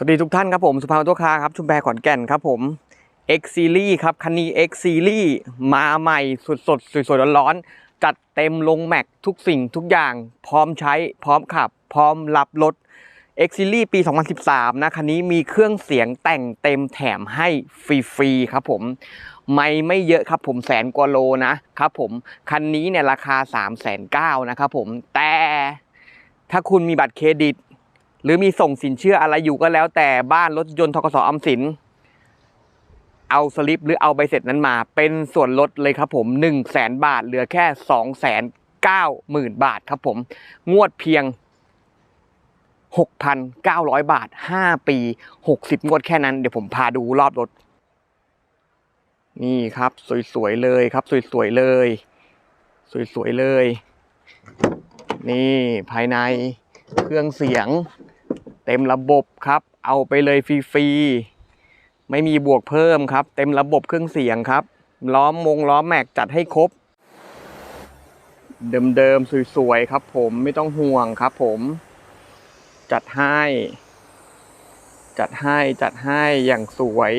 สวัสดีทุกท่านครับผม สุภาพตัวคาครับ ชุมแพรขอนแก่นครับผม X Series ครับ คันนี้ X Series มาใหม่สดสดสวยๆร้อนๆจัดเต็มลงแม็กทุกสิ่งทุกอย่าง พร้อมใช้พร้อมขับ พร้อมรับรถ X Series ปี 2013 นะคันนี้มีเครื่องเสียงแต่งเต็มแถมให้ฟรีๆครับผมไม่ไม่เยอะครับผมแสนกว่าโลนะครับผม คันนี้เนี่ยราคา 3 9 0 0 0นะครับผมแต่ถ้าคุณมีบัตรเครดิต หรือมีส่งสินเชื่ออะไรอยู่ก็แล้วแต่บ้านรถยนต์ทกสออมสิน เอาสลิปหรือเอาใบเสร็จนั้นมา เป็นส่วนลดเลยครับผม1 0 0 0 0แสนบาท เหลือแค่2 9 0 0 0 0บาทครับผม งวดเพียง 6,900 บาท 5 ปี 60 งวดแค่นั้น เดี๋ยวผมพาดูรอบรถ นี่ครับ สวยๆเลยครับ สวยๆเลย สวยๆเลย นี่ภายในเครื่องเสียง เต็มระบบครับ เอาไปเลยฟรีๆ ไม่มีบวกเพิ่มครับ เต็มระบบเครื่องเสียงครับ ล้อมมงล้อมแม็กจัดให้ครบ เดิมๆ สวยๆ ครับผมไม่ต้องห่วงครับผม จัดให้ จัดให้จัดให้อย่างสวย